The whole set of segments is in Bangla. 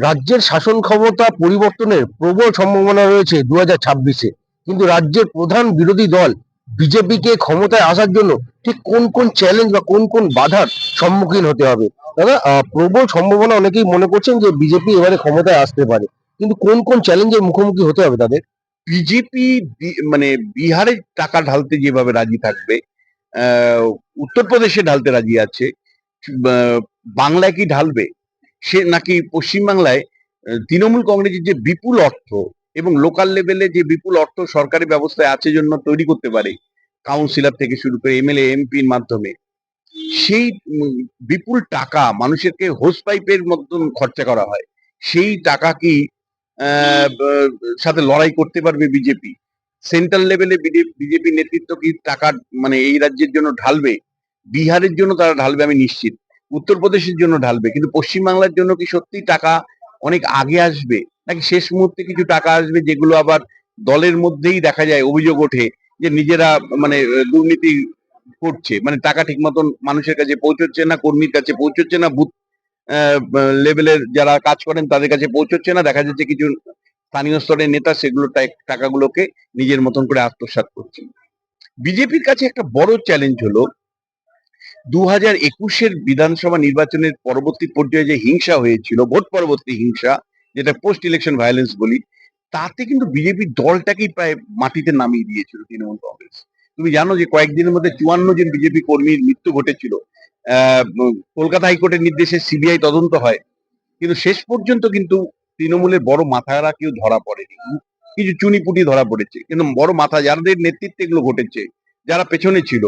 রাজ্যের শাসন ক্ষমতা পরিবর্তনের প্রবল সম্ভাবনা রয়েছে দু হাজার ছাব্বিশে। কিন্তু রাজ্যের প্রধান বিরোধী দল বিজেপিকে ক্ষমতায় আসার জন্য ঠিক কোন কোন চ্যালেঞ্জ বা কোন কোন বাধার সম্মুখীন হতে হবে? দাদা প্রবল সম্ভাবনা অনেকেই মনে করছেন যে বিজেপি এবারে ক্ষমতায় আসতে পারে। কিন্তু কোন কোন চ্যালেঞ্জের মুখোমুখি হতে হবে তাদের? বিজেপি মানে বিহারে টাকা ঢালতে যেভাবে রাজি থাকবে উত্তরপ্রদেশে ঢালতে রাজি আছে বাংলায় কি ঢালবে? সে নাকি পশ্চিমবাংলায় তৃণমূল কংগ্রেসের যে বিপুল অর্থ এবং লোকাল লেভেলে যে বিপুল অর্থ সরকারি ব্যবস্থায় আছে জন্য তৈরি করতে পারে কাউন্সিলর থেকে শুরু করে এমএলএ এমপির মাধ্যমে, সেই বিপুল টাকা মানুষেরকে হোস পাইপের মতন খরচা করা হয়। সেই টাকা কি সাথে লড়াই করতে পারবে বিজেপি সেন্ট্রাল লেভেলে বিজেপি নেতৃত্ব কি টাকা মানে এই রাজ্যের জন্য ঢালবে? বিহারের জন্য তারা ঢালবে আমি নিশ্চিত। উত্তরপ্রদেশের জন্য ঢালবে, কিন্তু পশ্চিমবাংলার জন্য কি সত্যি টাকা অনেক আগে আসবে? নাকি শেষ মুহূর্তে কিছু টাকা আসবে যেগুলো আবার দলের মধ্যেই দেখা যায় অভিযোগ ওঠে যে নিজেরা মানে দুর্নীতি করছে? মানে টাকা ঠিক মতন মানুষের কাছে পৌঁছচ্ছে না, কর্মীর কাছে পৌঁছচ্ছে না, বুথ লেভেলের যারা কাজ করেন তাদের কাছে পৌঁছচ্ছে না। দেখা যাচ্ছে কিছু স্থানীয় স্তরের নেতা সেগুলো টাকাগুলোকে নিজের মতন করে আত্মসাৎ করছে। বিজেপির কাছে একটা বড় চ্যালেঞ্জ হলো দু হাজার একুশের বিধানসভা নির্বাচনের পরবর্তী পর্যায়ে যে হিংসা হয়েছিল, ভোট পরবর্তী হিংসা, যেটা পোস্ট ইলেকশন ভায়োলেন্স বলি, তাতে কিন্তু বিজেপি দলটাকেই প্রায় মাটিতে নামিয়ে দিয়েছিল তৃণমূল কংগ্রেস। তুমি জানো যে কয়েকদিনের মধ্যে চুয়ান্ন জন বিজেপি কর্মীর মৃত্যু ঘটেছিল। কলকাতা হাইকোর্টের নির্দেশে সিবিআই তদন্ত হয়। কিন্তু শেষ পর্যন্ত কিন্তু তৃণমূলের বড় মাথারা কেউ ধরা পড়েনি। কিছু চুনিপুটি ধরা পড়েছে। কিন্তু বড় মাথা যাদের নেতৃত্বে এগুলো ঘটেছে, যারা পেছনে ছিল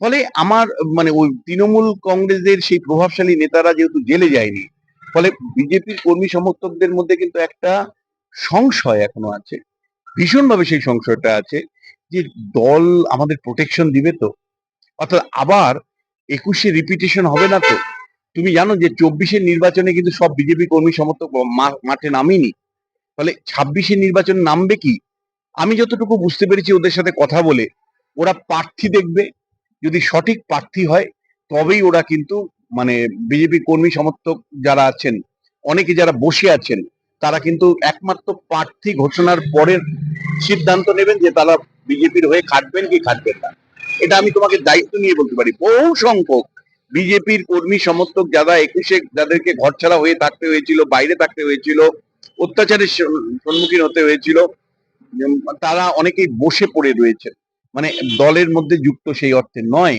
ফলে আমার মানে ওই তৃণমূল কংগ্রেসের সেই প্রভাবশালী নেতারা যেহেতু জেলে যায়নি, ফলে বিজেপির কর্মী সমর্থকদের মধ্যে কিন্তু একটা সংশয় এখনও আছে, ভীষণভাবে সেই সংশয়টা আছে যে দল আমাদের প্রোটেকশন দিবে তো, অর্থাৎ আবার একুশে রিপিটেশন হবে না তো? তুমি জানো যে চব্বিশের নির্বাচনে কিন্তু সব বিজেপি কর্মী সমর্থক মাঠে নামিনি, ফলে ছাব্বিশের নির্বাচন নামবে কি? আমি যতটুকু বুঝতে পেরেছি ওদের সাথে কথা বলে, ওরা প্রার্থী দেখবে যদি সঠিক প্রার্থী হয়, তবেই ওরা কিন্তু মানে বিজেপি কর্মী সমর্থক যারা আছেন, অনেকে যারা বসে আছেন, তারা কিন্তু একমাত্র প্রার্থী ঘোষণার পরের সিদ্ধান্ত নেবেন যে তারা বিজেপির হয়ে খাটবেন কি খাটবেন না। এটা আমি তোমাকে দায়িত্ব নিয়ে বলতে পারি। বহু সংখ্যক বিজেপির কর্মী সমর্থক যারা একুশে যাদেরকে ঘরছাড়া হয়ে থাকতে হয়েছিল, বাইরে থাকতে হয়েছিল, অত্যাচারের সম্মুখীন হতে হয়েছিল তারা অনেকেই বসে পড়ে রয়েছে মানে দলের মধ্যে যুক্ত সেই অর্থে নয়।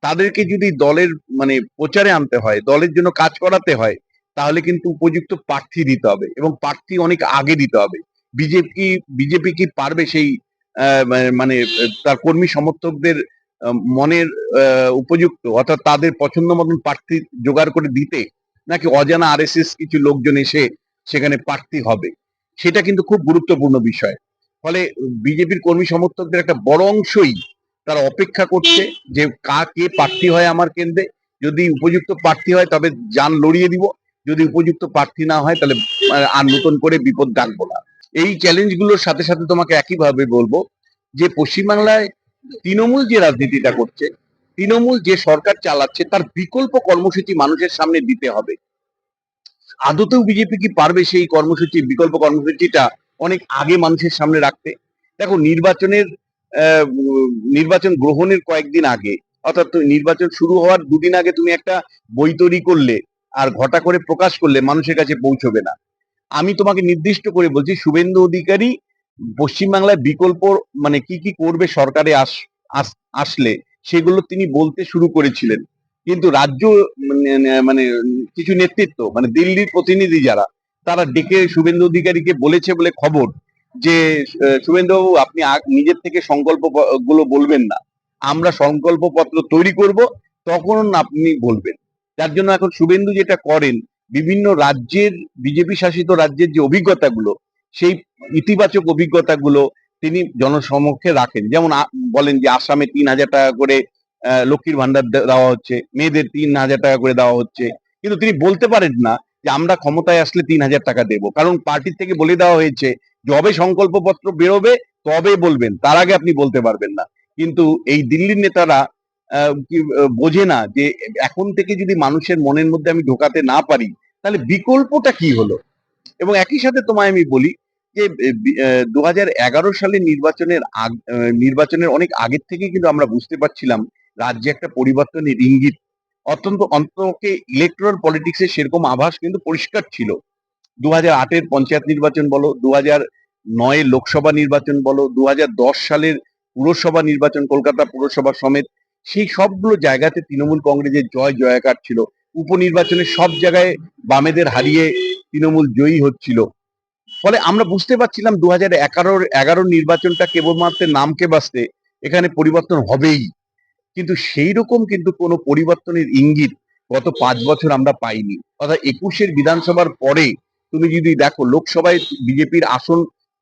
তাদেরকে যদি দলের মানে প্রচারে আনতে হয়, দলের জন্য কাজ করাতে হয়, তাহলে কিন্তু উপযুক্ত প্রার্থী দিতে হবে এবং প্রার্থী অনেক আগে দিতে হবে। বিজেপি বিজেপি কি পারবে সেই মানে- মানে তার কর্মী সমর্থকদের মনের উপযুক্ত অর্থাৎ তাদের পছন্দ মতন প্রার্থী জোগাড় করে দিতে নাকি অজানা আরএসএস কিছু লোকজন এসে সেখানে প্রার্থী হবে? সেটা কিন্তু খুব গুরুত্বপূর্ণ বিষয়। ফলে বিজেপির কর্মী সমর্থকদের একটা বড় অংশই তারা অপেক্ষা করছে যে কা, কে প্রার্থী হয় আমার কেন্দ্রে। যদি উপযুক্ত প্রার্থী হয় তবে যান লড়িয়ে দিব। যদি উপযুক্ত প্রার্থী না হয় তাহলে আর নতুন করে বিপদ ডাকবো না। এই চ্যালেঞ্জগুলোর সাথে সাথে তোমাকে একইভাবে বলব যে পশ্চিমবাংলায় তৃণমূল যে রাজনীতিটা করছে, তৃণমূল যে সরকার চালাচ্ছে, তার বিকল্প কর্মসূচি মানুষের সামনে দিতে হবে। আদতেও বিজেপি কি পারবে সেই কর্মসূচি, বিকল্প কর্মসূচিটা অনেক আগে মানুষের সামনে রাখতে। দেখো, নির্বাচনের নির্বাচন গ্রহণের কয়েকদিন আগে, অর্থাৎ নির্বাচন শুরু হওয়ার দুদিন আগে তুমি একটা বই তৈরি করলে আর ঘটা করে প্রকাশ করলে মানুষের কাছে পৌঁছবে না। আমি তোমাকে নির্দিষ্ট করে বলছি, শুভেন্দু অধিকারী পশ্চিমবাংলায় বিকল্প মানে কি কি করবে সরকারে আস, আস- আসলে সেগুলো তিনি বলতে শুরু করেছিলেন। কিন্তু রাজ্য মানে মানে কিছু নেতৃত্ব মানে দিল্লির প্রতিনিধি যারা তারা ডেকে শুভেন্দু অধিকারীকে বলেছে বলে খবর যে শুভেন্দুবাবু, আপনি নিজের থেকে সংকল্পগুলো বলবেন না। আমরা সংকল্প পত্র তৈরি করব, তখন আপনি বলবেন। যার জন্য এখন শুভেন্দু যেটা করেন, বিভিন্ন রাজ্যের, বিজেপি শাসিত রাজ্যের যে অভিজ্ঞতাগুলো, সেই ইতিবাচক অভিজ্ঞতাগুলো তিনি জনসমক্ষে রাখেন। যেমন বলেন যে আসামে তিন হাজার টাকা করে লক্ষ্মীর ভান্ডার দেওয়া হচ্ছে, মেয়েদের তিন হাজার টাকা করে দেওয়া হচ্ছে। কিন্তু তিনি বলতে পারেন না যে আমরা ক্ষমতায় আসলে তিন হাজার টাকা দেব। কারণ পার্টির থেকে বলে দেওয়া হয়েছে, যবে সংকল্পপত্র বেরোবে, তবে বলবেন। তার আগে আপনি বলতে পারবেন না। কিন্তু এই দিল্লির নেতারা বোঝে না যে এখন থেকে যদি মানুষের মনের মধ্যে আমি ঢোকাতে না পারি, তাহলে বিকল্পটা কি হলো? এবং একই সাথে তোমায় আমি বলি যে দু সালের নির্বাচনের নির্বাচনের অনেক আগের থেকে কিন্তু আমরা বুঝতে পারছিলাম, রাজ্যে একটা পরিবর্তনের ইঙ্গিত অত্যন্ত অন্তকে ইলেকট্রাল পলিটিক্সে সেরকম আভাস কিন্তু পরিষ্কার ছিল। দু হাজার আটের পঞ্চায়েত নির্বাচন বলো দু হাজার নয়ের লোকসভা নির্বাচন বলো দু হাজার দশ সালের পুরসভা নির্বাচন, কলকাতা পুরসভা সমেত, সেই সবগুলো জায়গাতে তৃণমূল কংগ্রেসের জয় জয়াকার ছিল। উপনির্বাচনে সব জায়গায় বামেদের হারিয়ে তৃণমূল জয়ী হচ্ছিল। ফলে আমরা বুঝতে পারছিলাম দু হাজার এগারোর এগারোর নির্বাচনটা কেবলমাত্র নামকে বাঁচতে এখানে পরিবর্তন হবেই। কিন্তু সেই রকম কিন্তু কোনো পরিবর্তনের ইঙ্গিত গত পাঁচ বছর আমরা পাইনি। অর্থাৎ একুশের বিধানসভার পরে তুমি যদি দেখো, লোকসভায় বিজেপির আসন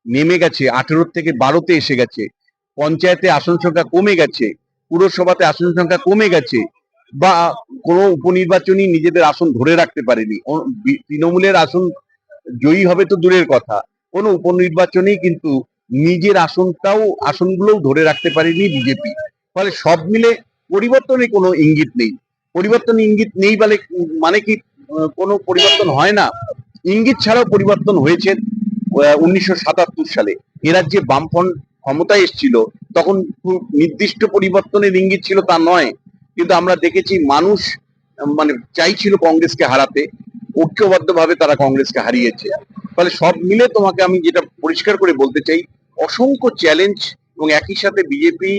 নেমে গেছে আঠেরো থেকে বারোতে এসে গেছে, পঞ্চায়েতে আসন সংখ্যা কমে গেছে, পুরসভাতে আসন সংখ্যা কমে গেছে, বা কোনো উপনির্বাচনই নিজেদের আসন ধরে রাখতে পারেনি। তৃণমূলের আসন জয়ী হবে তো দূরের কথা। কোনো উপনির্বাচনেই কিন্তু নিজের আসনটাও, আসনগুলোও ধরে রাখতে পারেনি বিজেপি। ফলে সব মিলে পরিবর্তনে কোনো ইঙ্গিত নেই। পরিবর্তন ইঙ্গিত নেই বলে মানে কি কোনো পরিবর্তন হয় না। ইঙ্গিত ছাড়াও পরিবর্তন হয়েছে উনিশশো সাতাত্তর সালে। এ রাজ্যে বামফ্রন্ট ক্ষমতায় এসেছিল, তখন নির্দিষ্ট পরিবর্তনের ইঙ্গিত ছিল তা নয়। কিন্তু আমরা দেখেছি মানুষ মানে চাইছিল কংগ্রেসকে হারাতে, ঐক্যবদ্ধভাবে তারা কংগ্রেসকে হারিয়েছে। ফলে সব মিলে তোমাকে আমি যেটা পরিষ্কার করে বলতে চাই, অসংখ্য চ্যালেঞ্জ এবং একই সাথে বিজেপি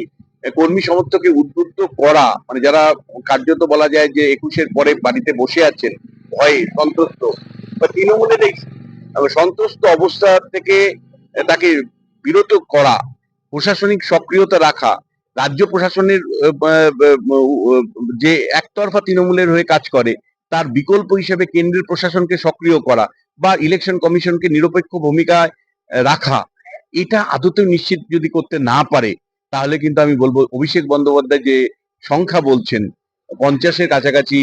কর্মী সমর্থকে উদ্বুদ্ধ করা মানে যারা কার্যত বলা যায় যে একুশের পরে বাড়িতে বসে আছেন, ভয়ে সন্ত্রস্ত, বা তৃণমূলের এই সন্ত্রস্ত অবস্থা থেকে তাকে বিরত করা, প্রশাসনিক সক্রিয়তা রাখা, রাজ্য প্রশাসনের যে একতরফা তৃণমূলের হয়ে কাজ করে, তার বিকল্প হিসেবে কেন্দ্রের প্রশাসনকে সক্রিয় করা, বা ইলেকশন কমিশনকে নিরপেক্ষ ভূমিকায় রাখা, এটা আদতে নিশ্চিত যদি করতে না পারে তাহলে কিন্তু আমি বলব, অভিষেক বন্দ্যোপাধ্যায় যে সংখ্যা বলছেন, পঞ্চাশের কাছাকাছি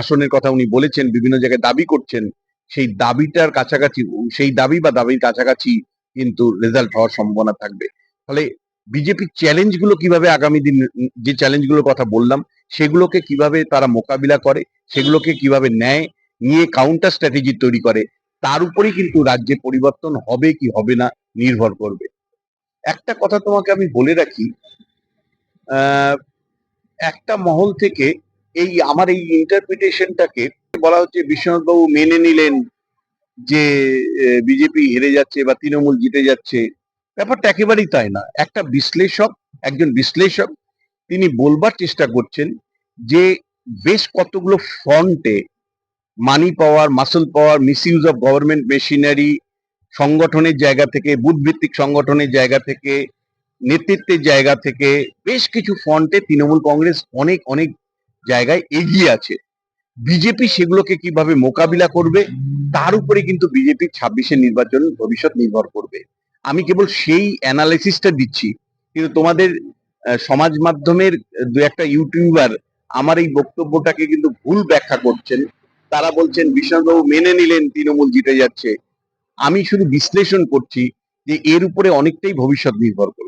আসনের কথা উনি বলেছেন, বিভিন্ন জায়গায় দাবি করছেন, সেই দাবিটার কাছাকাছি, সেই দাবি বা দাবির কাছাকাছি কিন্তু রেজাল্ট হওয়ার সম্ভাবনা থাকবে। ফলে বিজেপির চ্যালেঞ্জগুলো কীভাবে আগামী দিন, যে চ্যালেঞ্জগুলোর কথা বললাম, সেগুলোকে কীভাবে তারা মোকাবিলা করে, সেগুলোকে কীভাবে নেয়, নিয়ে কাউন্টার স্ট্র্যাটেজি তৈরি করে, তার উপরেই কিন্তু রাজ্যে পরিবর্তন হবে কি হবে না নির্ভর করবে। একটা কথা তোমাকে আমি বলে রাখি একটা মহল থেকে এই আমার এই ইন্টারপ্রিটেশনটাকে বলা হচ্ছে বিশ্বনাথ বাবু মেনে নিলেন যে বিজেপি হেরে যাচ্ছে বা তৃণমূল জিতে যাচ্ছে। ব্যাপারটা একেবারেই তাই না। একটা বিশ্লেষক, একজন বিশ্লেষক, তিনি বলবার চেষ্টা করছেন যে, বেশ কতগুলো ফ্রন্টে money power muscle power misuse of government machinery সংগঠনের জায়গা থেকে বুথ ভিত্তিক সংগঠনের জায়গা থেকে, নেতৃত্বের জায়গা থেকে বেশ কিছু ফ্রন্টে তৃণমূল কংগ্রেস অনেক অনেক জায়গায় এগিয়ে আছে। বিজেপি সেগুলোকে কীভাবে মোকাবিলা করবে, তার উপরে কিন্তু বিজেপির ছাব্বিশের নির্বাচন ভবিষ্যৎ নির্ভর করবে। আমি কেবল সেই অ্যানালাইসিসটা দিচ্ছি, কিন্তু তোমাদের সমাজ মাধ্যমের দু একটা ইউটিউবার আমার এই বক্তব্যটাকে কিন্তু ভুল ব্যাখ্যা করছেন। তারা বলছেন, বিশ্বনাথবাবু মেনে নিলেন তৃণমূল জিতে যাচ্ছে। আমি শুধু বিশ্লেষণ করছি যে এর উপরে অনেকটাই ভবিষ্যৎ নির্ভর করবে